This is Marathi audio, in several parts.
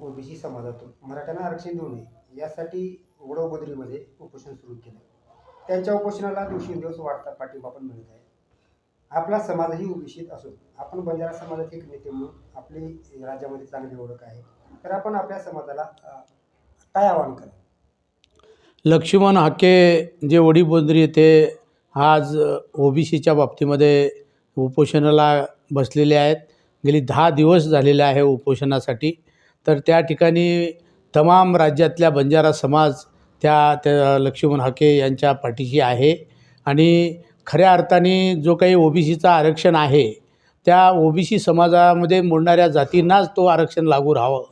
ओबीसी समाजातून. मराठ्यांना आरक्षण देऊ नये. यासाठी वडोगोदरीमध्ये उपोषण सुरू केलं त्यांच्या उपोषणाला दिवसेंदिवस वाढता पाठिंबा पण मिळत आहे. आपला समाजही ओबीसीत असून आपण बंजारा समाजाचे एक नेते म्हणून आपली राज्यामध्ये चांगली ओळख आहे. तर आपण आपल्या समाजाला काय आवाहन करा लक्ष्मण हाके जे वडीबोंद्री येथे आज ओबीसीच्या बाबतीमध्ये उपोषणाला बसलेले आहेत. गेली दहा दिवस झालेले आहे उपोषणासाठी. तर त्या ठिकाणी तमाम राज्यातल्या बंजारा समाज त्या त्या लक्ष्मण हाके यांच्या पाठीशी आहे. आणि खऱ्या अर्थाने जो काही ओ बी सीचा आरक्षण आहे त्या ओ बी सी समाजामध्ये मोडणाऱ्या जातींनाच तो आरक्षण लागू राहावं.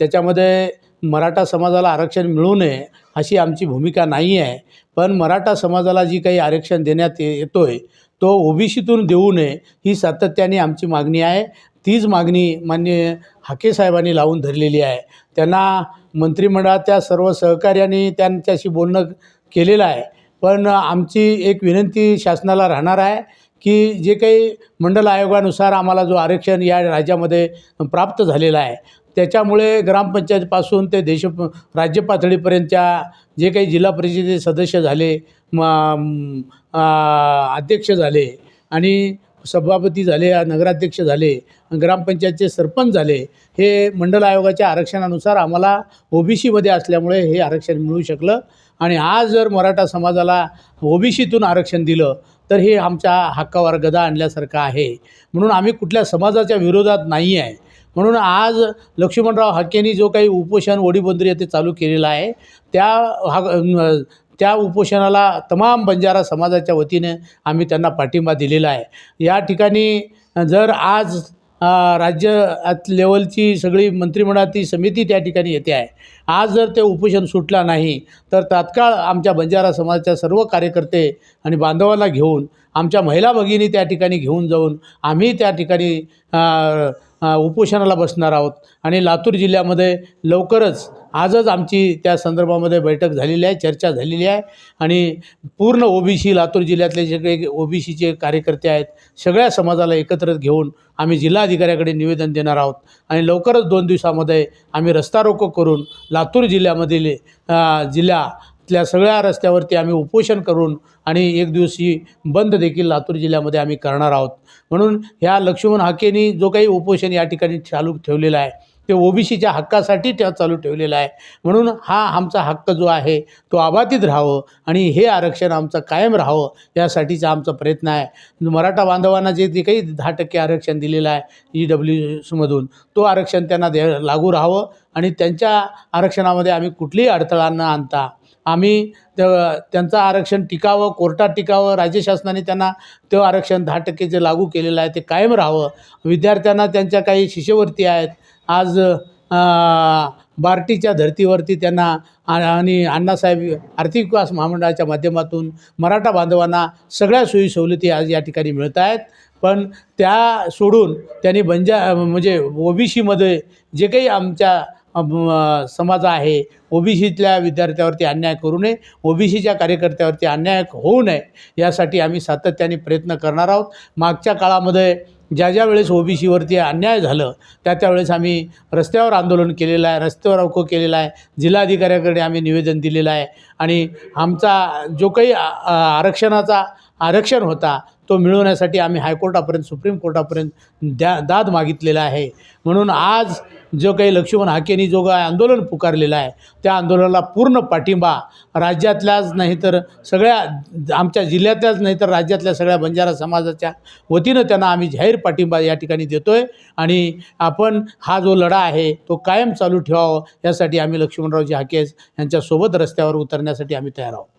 त्याच्यामध्ये मराठा समाजाला आरक्षण मिळू नये अशी आमची भूमिका नाही आहे. पण मराठा समाजाला जी काही आरक्षण देण्यात येतो आहे तो ओ बी सीतून देऊ नये ही सातत्याने आमची मागणी आहे. तीच मागणी मान्य हाके साहेबांनी लावून धरलेली आहे. त्यांना मंत्रिमंडळाच्या सर्व सहकार्याने त्यांच्याशी बोलणं केलेलं आहे. पण आमची एक विनंती शासनाला राहणार आहे की जे काही मंडल आयोगानुसार आम्हाला जो आरक्षण या राज्यामध्ये प्राप्त झालेला आहे त्याच्यामुळे ग्रामपंचायतपासून ते देश राज्य पातळीपर्यंतच्या जे काही जिल्हा परिषदेचे सदस्य झाले म अध्यक्ष झाले आणि सभापती झाले नगराध्यक्ष झाले ग्रामपंचायतचे सरपंच झाले हे मंडल आयोगाच्या आरक्षणानुसार आम्हाला ओबीसीमध्ये असल्यामुळे हे आरक्षण मिळू शकलं. आणि आज जर मराठा समाजाला ओबीसीतून आरक्षण दिलं तर हे आमच्या हक्कावर गदा आणल्यासारखं आहे. म्हणून आम्ही कुठल्या समाजाच्या विरोधात नाही आहे म्हणून आज लक्ष्मणराव हाकेंनी जो काही उपोषण ओढीबंदरी येथे चालू केलेला आहे. त्या हा त्या उपोषणाला तमाम बंजारा समाजाच्या वतीने आम्ही त्यांना पाठिंबा दिलेला आहे. या ठिकाणी जर आज राज्य लेवलची सगळी मंत्रिमंडळाची समिती त्या ठिकाणी येते आहे. आज जर ते उपोषण सुटला नाही तर तात्काळ आमच्या बंजारा समाजाच्या सर्व कार्यकर्ते आणि बांधवांना घेऊन आमच्या महिला भगिनी त्या ठिकाणी घेऊन जाऊन आम्ही त्या ठिकाणी उपोषणाला बसणार आहोत. आणि लातूर जिल्ह्यामध्ये लवकरच आजच आमची त्या संदर्भामध्ये बैठक झालेली आहे चर्चा झालेली आहे. आणि पूर्ण ओबीसी लातूर जिल्ह्यातले जे काही ओबीसीचे कार्यकर्ते आहेत सगळ्या समाजाला एकत्र घेऊन आम्ही जिल्हाधिकाऱ्याकडे निवेदन देणार आहोत. आणि लवकरच दोन दिवसामध्ये आम्ही रस्ता रोको करून लातूर जिल्ह्यामधील जिल्हा त्या सगळ्या रस्त्यावरती आम्ही उपोषण करून आणि एक दिवशी बंद देखील लातूर जिल्ह्यामध्ये आम्ही करणार आहोत. म्हणून ह्या लक्ष्मण हाकेनी जो काही उपोषण या ठिकाणी चालू ठेवलेला आहे ते ओबीसीच्या हक्कासाठी त्या चालू ठेवलेलं आहे. म्हणून हा आमचा हक्क जो आहे तो अबाधित राहावं आणि हे आरक्षण आमचं कायम राहावं यासाठीचा आमचा प्रयत्न आहे. मराठा बांधवांना जे जे काही दहा टक्के आरक्षण दिलेलं आहे ई डब्ल्यू सीमधून तो आरक्षण त्यांना दे लागू राहावं आणि त्यांच्या आरक्षणामध्ये आम्ही कुठलीही अडथळा न आणता आम्ही त्यांचं आरक्षण टिकावं कोर्टात टिकावं राज्य शासनाने त्यांना ते आरक्षण दहा टक्के जे लागू केलेलं आहे ते कायम राहावं. विद्यार्थ्यांना त्यांच्या काही शिष्यवृत्ती आहेत. आज बार्टीच्या धर्तीवरती त्यांना आणि अण्णासाहेब आर्थिक विकास महामंडळाच्या माध्यमातून मराठा बांधवांना सगळ्या सोयी सवलती आज या ठिकाणी मिळत आहेत. पण त्या सोडून त्यांनी बंजा म्हणजे ओबीसीमध्ये जे काही आमच्या समाज आहे ओबीसीतल्या विद्यार्थ्यावरती अन्याय करू नये ओबीसीच्या कार्यकर्त्यावरती अन्याय होऊ नये यासाठी आम्ही सातत्याने प्रयत्न करणार आहोत. मागच्या काळामध्ये ज्या ज्या वेळेस ओबीसीवरती अन्याय झालं त्या त्यावेळेस आम्ही रस्त्यावर आंदोलन केलेलं आहे रस्त्यावर अवको केलेला आहे जिल्हाधिकाऱ्याकडे आम्ही निवेदन दिलेलं आहे आणि आमचा जो काही आरक्षणाचा आरक्षण होता तो मिळवण्यासाठी आम्ही हायकोर्टापर्यंत सुप्रीम कोर्टापर्यंत द्या दाद मागितलेला आहे. म्हणून आज जो काही लक्ष्मण हाकेनी जो काही आंदोलन पुकारलेलं आहे त्या आंदोलनाला पूर्ण पाठिंबा राज्यातल्याच नाही तर सगळ्या आमच्या जिल्ह्यातल्याच नाही तर राज्यातल्या सगळ्या बंजारा समाजाच्या वतीनं त्यांना आम्ही जाहीर पाठिंबा या ठिकाणी देतो आहे आणि आपण हा जो लढा आहे तो कायम चालू ठेवावा यासाठी आम्ही लक्ष्मणरावजी हाकेस यांच्यासोबत रस्त्यावर उतरण्यासाठी आम्ही तयार आहोत.